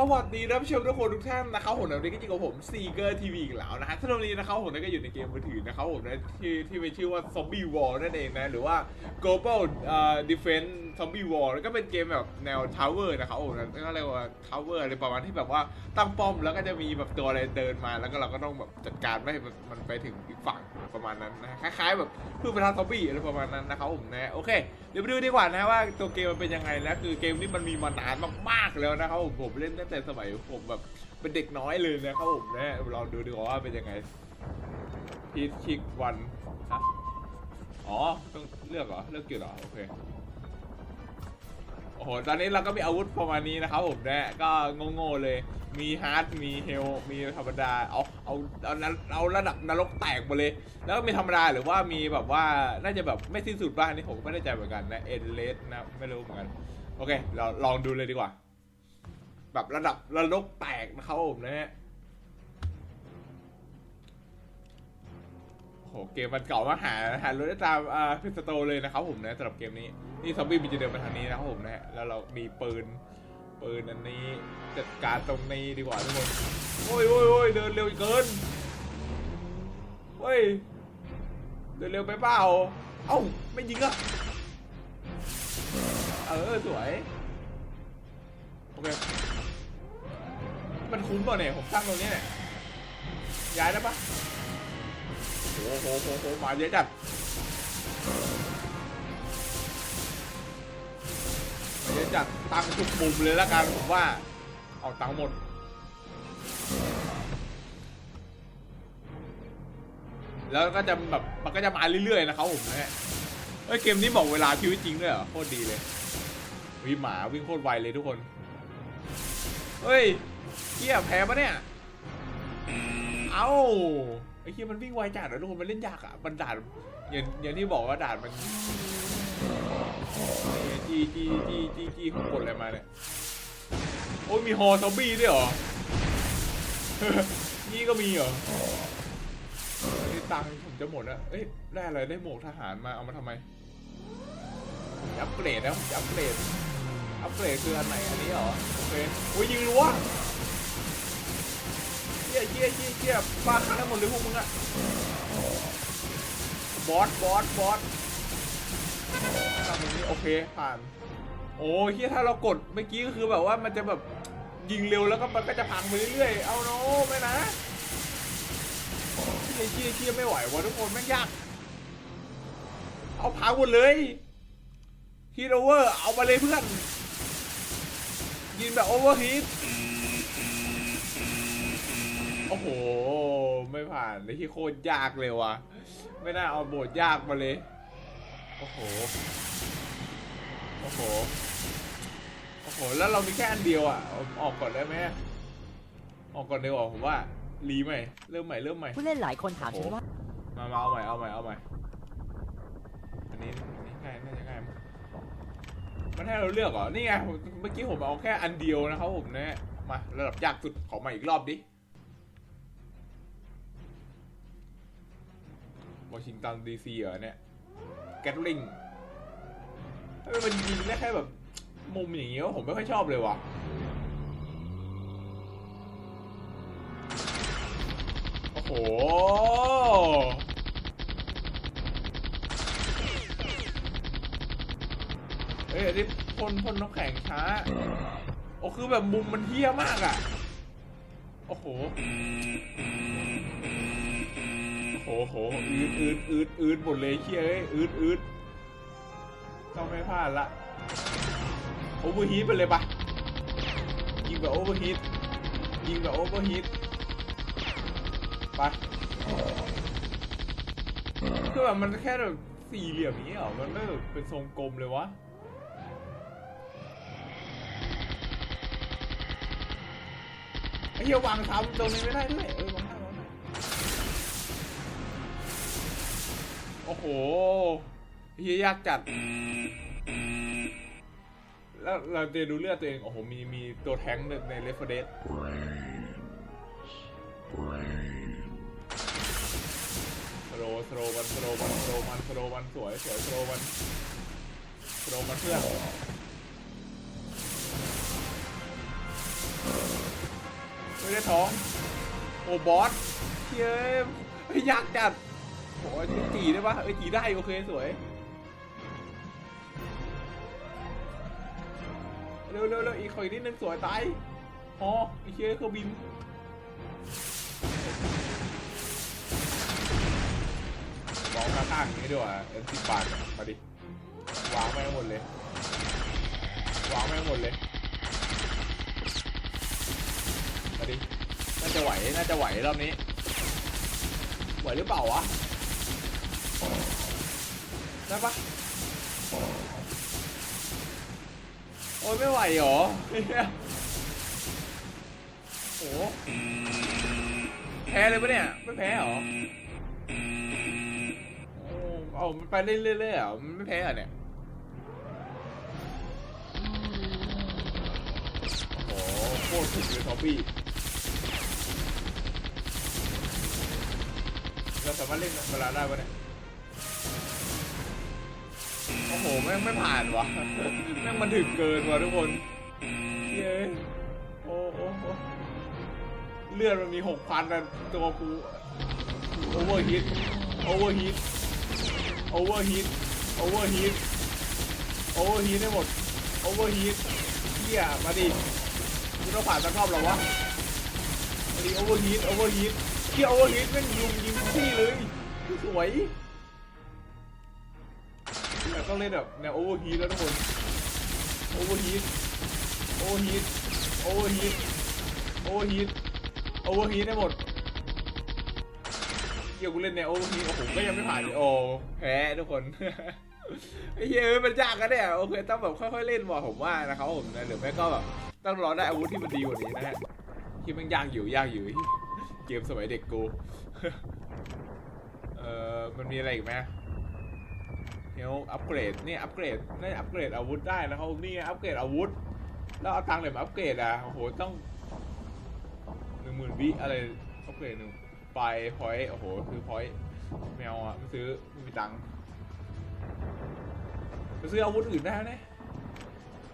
สวัสดีท่านผู้ชมทุกคนทุกท่านนะครับผมวันนี้ก็จริงกับผมซีเกอร์ทีวีอีกแล้วนะฮะสำหรับวันนี้นะครับผมก็อยู่ในเกมมือถือนะครับผมนะที่ที่มีชื่อว่า Zombie War นั่นเองนะหรือว่า Global เอ่อ Defense Zombie War แล้วก็เป็นเกมแบบแนว Tower นะครับผมนะก็เรียกว่า Tower อะไรประมาณที่แบบว่าตั้งป้อมแล้วก็จะมีแบบตัวอะไรเดินมาแล้วก็เราก็ต้องแบบจัดการไม่ให้มันไปถึงอีกฝั่ง ประมาณนั้นนะคล้ายๆแบบเพื่อประทานซอมบี้อะไรประมาณนั้นนะครับผมนะโอเคเดี๋ยวไปดูดีกว่านะว่าตัวเกมมันเป็นยังไงนะคือเกมนี้มันมีมานานมากๆแล้วนะครับผมผมเล่นตั้งแต่สมัยผมแบบเป็นเด็กน้อยเลยนะครับผมนะลองดูดีกว่าว่าเป็นยังไงพีชคิกวันฮะอ๋อต้องเลือกเหรอเลือกจุดเหรอโอเค หตอนนี้เราก็มีอาวุธประมาณนี้นะครับผมนะก็โง่ๆเลย มีฮาร์ดมีเฮลมีธรรมดาเอาเอาเอาเอาระดับนรกแตกมาเลย แล้วก็มีธรรมดาหรือว่ามีแบบว่าน่าจะแบบไม่สิ้นสุดบ้างนี่ผมไม่แน่ใจเหมือนกันนะเอ็นเลสนะไม่รู้เหมือนกันโอเค เราลองดูเลยดีกว่า แบบระดับระลกแตกนะครับผมนะฮะ หเกมมันเก่ามากหาหารถได้ตามอ่าพิสโตเลยนะครับผมนะสำหรับเกมนี้นี่ซอมบี้มันจะเดินมาทางนี้นะครับผมนะฮะแล้วเรามีปืนปืนอันนี้จัดการตรงนี้ดีกว่าทุกคนโอ้ยโอ้ยโอ้ยเดินเร็วเกินเฮ้ยเดินเร็วไปเปล่าเอ้าไม่ยิงอะเออสวยโอเคมันคุ้มเปล่าเนี่ยผมสร้างตรงนี้เนี่ยย้ายได้ปะ โอ้โหโหโหโหมาเยอะจัดเยอะจัดตังค์ทุกมุมเลยละกันผมว่า เอาตังค์หมดแล้วก็จะแบบมันก็จะมาเรื่อยๆนะครับผมนะฮะเอ้ยเกมนี้บอกเวลาชีวิตจริงด้วยเหรอโคตรดีเลยวิหมาวิ่งโคตรไวเลยทุกคนเฮ้ยเฮียแพ้ปะเนี่ย เอ้า ไอ้เฮียมันวิ่งไวจัดเลยทุกคนมันเล่นยากอะมันด่านอย่างอย่างที่บอกว่าด่านมันจีจีจีจีจีของกดอะไรมาเนี่ยโอ้ยมีฮอซอมบี้ด้วยเหรอนี่ก็มีเหรอนี่ตังค์ผมจะหมดแล้วเอ้ยได้อะไรได้หมวกทหารมาเอามาทำไมอัปเกรดนะผมจะอัปเกรดอัปเกรดคืออันไหนอันนี้เหรอโอเคโอ้ยยิงรั้ว ยเชี่ยเชี่ยเชี่ยฟาดทั้งหมดเลยพวกมึงอะบอสบอสบอสทำตรงนี้โอเคผ่าน โอ้ยเฮียถ้าเรากดเมื่อกี้ก็คือแบบว่ามันจะแบบยิงเร็วแล้วก็มันก็จะพังไปเรื่อยๆ เอาโน้ไม่นะเชี่ยเชี่ยเชี่ยไม่ไหววะทุกคนแม่งยาก เอาพังหมดเลยฮีโรเวอร์เอามาเลยเพื่อนยิงแบบโอเวอร์ฮีท โอ้โห ไม่ผ่านเลยที่โคตรยากเลยวะไม่น่าเอาโบทยากมาเลย โอ้โห โอ้โห โอ้โห แล้วเรามีแค่อันเดียวอะเอาออกก่อนได้ไหมออกก่อนดีกว่าผมว่า รีใหม่ เริ่มใหม่ เริ่มใหม่ ผู้เล่นหลายคนถามฉันว่า มามาเอาใหม่ เอาใหม่ เอาใหม่ อันนี้อันนี้ง่าย น่าจะง่ายมั้งมันให้เราเลือกเหรอ นี่ไงผมเมื่อกี้ผมเอาแค่อันเดียวนะครับผมเนี่ยมาระดับยากสุดขอมาอีกรอบดิ วอชิงตันดีซีเหรอเนี่ย แกตลิงทำไมมันยิงได้แค่แบบ มุมอย่างเงี้ยผมไม่ค่อยชอบเลยวะโอ้โห เฮ้ยอันนี้พ่นพ่นน้ำแข็งช้า โอ้คือแบบมุมมันเฮี้ยมากอะ โอ้โห โอ้โหอืดอืดอืดอืดหมดเลยเฮียเอ้ยอืดอืดต้องไม่พลาดละโอเวอร์ฮีทไปเลยปะยิงแบบโอเวอร์ฮีทยิงแบบโอเวอร์ฮีทไปคือแบบมันแค่แบบสี่เหลี่ยมอย่างนี้เหรอ มันไม่แบบเป็นทรงกลมเลยวะไอ้เหี้ยวางซ้ำตรงนี้ไม่ได้ด้วยเอ โอ้โหเฮียยากจัด แล้วเราจะดูเลือดตัวเอง โอ้โห มีมีตัวแท้งในเลฟเดสสโลว์สโลว์มันสโลว์มันสโลว์มันสโลว์มันสวยสวยสโลว์มันสโลว์มันเพื่อนไม่ได้ท้อง โอ้บอสเย้ยยากจัด โอ้ยจีได้ปะเอ้ยจีได้โอเคสวยเร็วเร็วเร็วอีกขออีกนิดนึงสวยตายพอไอ้เชี่ยเครื่องบินมองข้างๆอย่างนี้ด้วยอะเอ็มสิบบาทมาดิวางแม่งหมดเลยวางแม่งหมดเลยมาดิน่าจะไหวน่าจะไหวรอบนี้ไหวหรือเปล่าวะ ได้ปะโอ้ยไม่ไหวเหรอโอ้โหแพ้เลยปะเนี่ย ไม่แพ้เหรอโอ้เอามันไปเรื่อยๆเหรอมันไม่แพ้เหรอเนี่ย โอ้โหโคตรถึงเลยท็อปปี้เราสามารถเล่นเวลาได้ปะเนี่ย โอ้โหแม่งไม่ผ่านวะแม่งมันถึงเกินวะทุกคนเย้โอ้โอ้เลือดมันมีหกพันนะตัวกูโอเวอร์ฮิตโอเวอร์ฮิตโอเวอร์ฮิตโอเวอร์ฮิตโอเวอร์ฮิตได้หมด โอเวอร์ฮิตเฮียมาดิกูต้องผ่านสักรอบหรอวะมาดิโอเวอร์ฮิตโอเวอร์ฮิตเฮียโอเวอร์ฮิตแม่งลุมยิงที่เลย สวย ต้องเล่นแบบแนวโอเวอร์ฮีทแล้วทุกคนโอเวอร์ฮีทโอเวอร์ฮีทโอเวอร์ฮีทโอเวอร์ฮีทโอเวอร์ฮีทได้หมดเกี่ยวกูเล่นแนวโอเวอร์ฮีทโอ้โหก็ยังไม่ผ่านเลยโอ้แพ้ทุกคนไอ้เหี้ยเอ้ยมันยากกันเนี่ยโอเคต้องแบบค่อยๆเล่นว่ะผมว่านะครับผมนะหรือไม่ก็แบบต้องรอได้อาวุธที่มันดีกว่านี้นะฮะที่มันยากอยู่ยากอยู่เกมสมัยเด็กกูเอ่อมันมีอะไรอีกไหม เดี๋ยวอัปเกรดนี่อัปเกรดน่าจะอัปเกรดอาวุธได้นะครับนี่อัปเกรดอาวุธ แล้วเอาตังค์ไหนมาอัปเกรดอะโอ้โหต้องหนึ่งหมื่นวิอะไรอัปเกรดหนึ่งไปพอยต์โอ้โหซื้อพอยต์แมวอะไม่ซื้อไม่มีตังค์ไปซื้ออาวุธอื่นได้ไหม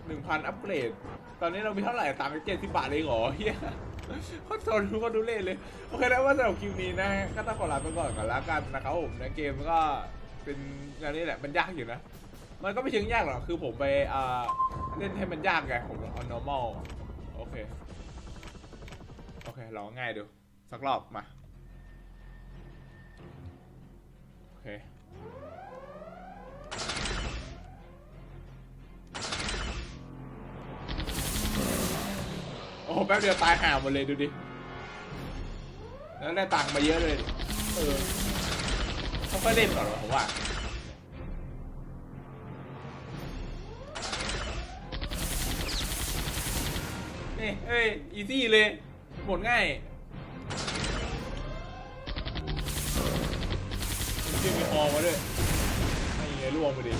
หนึ่งพันอัปเกรด ตอนนี้เรามีเท่าไหร่ตังค์เจ็ดสิบบาทเองเหรอเฮียโคตรโซนโคตรดูเล่นเลย โอเคแล้วว่าสำหรับคลิปนี้นะ ก็ต้องขอลาไปก่อนก่อนละกันนะครับผมในเกมก็ เป็นงานนี้แหละมันยากอยู่นะ มันก็ไม่เชิงยากหรอกคือผมไปอ่าเล่นให้มันยากไงผมเอา normal โอเค โอเคลองง่ายดู สักรอบมา โอเคโอ้แป๊บเดียวตายห่าหมดเลยดูดิ แล้วได้ตังค์มาเยอะเลย เออ เขาก็เล่นก่อนวะผมว่านี่เอ้ย อีซี่เลย หมดง่ายชื่อมีฮอมาด้วยไม่ไงล่วงไปดิ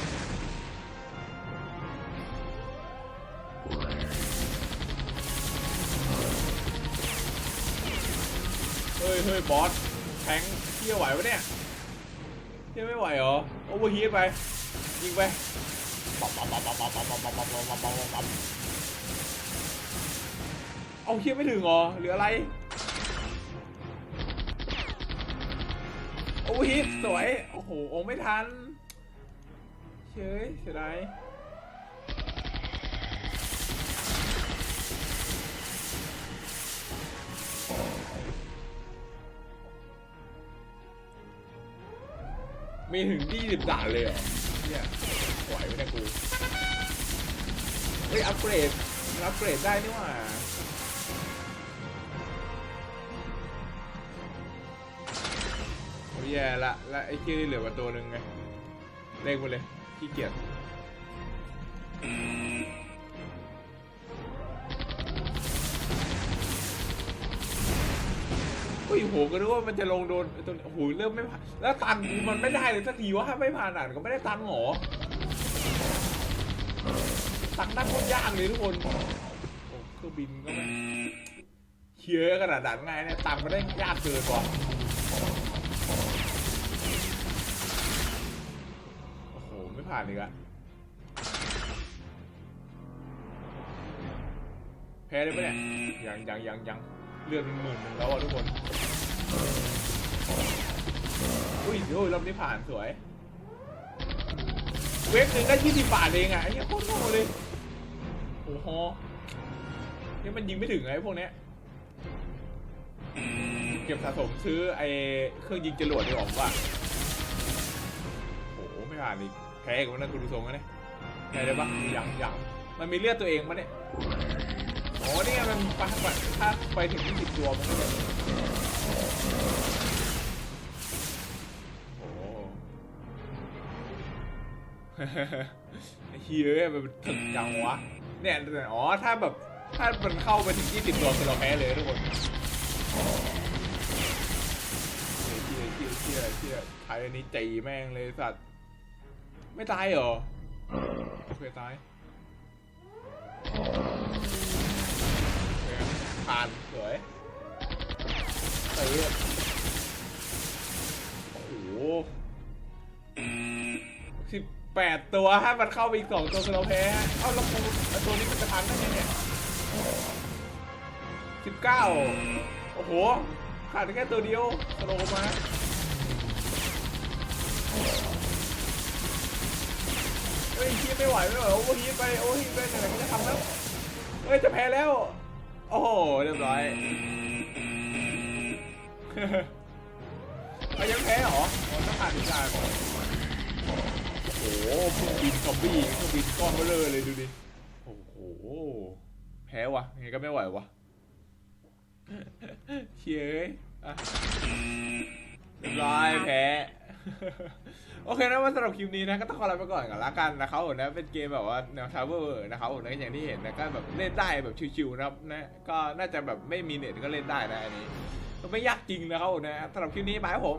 เฮ้ยเฮ้ยบอสแทงเที่ยวไหวปะเนี่ย ยังไม่ไหวเหรอโอเวอร์ฮีทไป ยิงไปเอาเฮียไม่ถึงเหรอหรืออะไร โอเวอร์ฮีทสวย โอ้โห องไม่ทัน เฉยเสียดาย มีถึงยี่สิบด่านเลยเหรอเนี่ยไหวไหมเนี่ยกูเฮ้ยอัปเกรดอัปเกรดได้นี่หว่าโอ้ยแย่ละและไอ้ที่นี่เหลือมาตัวหนึ่งไงเล่งไปเลยขี้เกียจโอ้ยโหก็นึกว่ามันจะลงโดนตัวโอ้โหเริ่มไม่ผ่าน แล้วตันกูมันไม่ได้เลยสักทีว่าไม่ผ่านอ่านก็ไม่ได้ตังค์หรอตังค์ได้โคตรยากเลยทุกคนโอ้เครื่องบินก็ไม่เชื้อกระดาษดันง่ายเนี่ยตังค์มันได้ยากเกินกว่าโอ้โหไม่ผ่านเลยอะแพ้เลยปะเนี่ยยังยังยังยังเลือดมันหมื่นแล้วอะทุกคน อุ้ยดี๋ยรอบนี้ผ่านสวย เวฟหนึ่งได้ยี่สิบบาทเองอะไอ้เหี้ยโคตรโง่เลยโอ้โหเนี่ยมันยิงไม่ถึงไอ้พวกเนี้ยเก็บสะสมซื้อไอ้เครื่องยิงจรวดดีกว่าผมว่าโอ้โหไม่ผ่านอีกแพ้อีกันนะคุณดูทรงแล้วเนี่ยแพ้ได้ปะยังยังมันมีเลือดตัวเองปะเนี่ยอ๋อนี่ไงมันปะปะถ้าไปถึงยี่สิบตัวมันก็จะ เฮียมันถึงจังวะ เนี่ยอ๋อถ้าแบบถ้ามันเข้าไปถึงยี่สิบตัวคือเราแพ้เลยทุกคนเชี่ยเชี่ยเชี่ยเชี่ยไทยอันนี้จีแม่งเลยสัตว์ ไม่ตายเหรอโอเคตายโอเคผ่านสวยเตะ แปดตัวถ้ามันเข้าไปอีกสองตัวคือเราแพ้เอ้าแล้วกูตัวนี้มันจะทันได้ไงเนี่ยสิบเก้าโอ้โห ขาดแค่ตัวเดียวสโลมาเฮ้ยฮีไม่ไหวไม่ไหวโอ้โหฮีไปโอ้โหฮีไปไหนๆก็จะทำแล้วเฮ้ยจะแพ้แล้ว โอ้โหเรียบร้อยเอายังแพ้เหรอต้องผ่านอีกการโอ้โห เครื่องบินซอมบี้เครื่องบินก้อนเบลอเลยดูดิ โอ้โห แพ้วะยังไงก็ไม่ไหววะเชียร์อะเรียบร้อยแพ้ โอเคนะว่าสำหรับคลิปนี้นะก็ต้องขอลาไปก่อนกันละกันนะครับผมนะเป็นเกมแบบว่าแนวทาวเวอร์นะครับผมนะอย่างที่เห็นนะก็แบบเล่นได้แบบชิวๆนะครับนะก็น่าจะแบบไม่มีเน็ตก็เล่นได้นะอันนี้ก็ไม่ยากจริงนะครับผมนะสำหรับคลิปนี้บายครับผม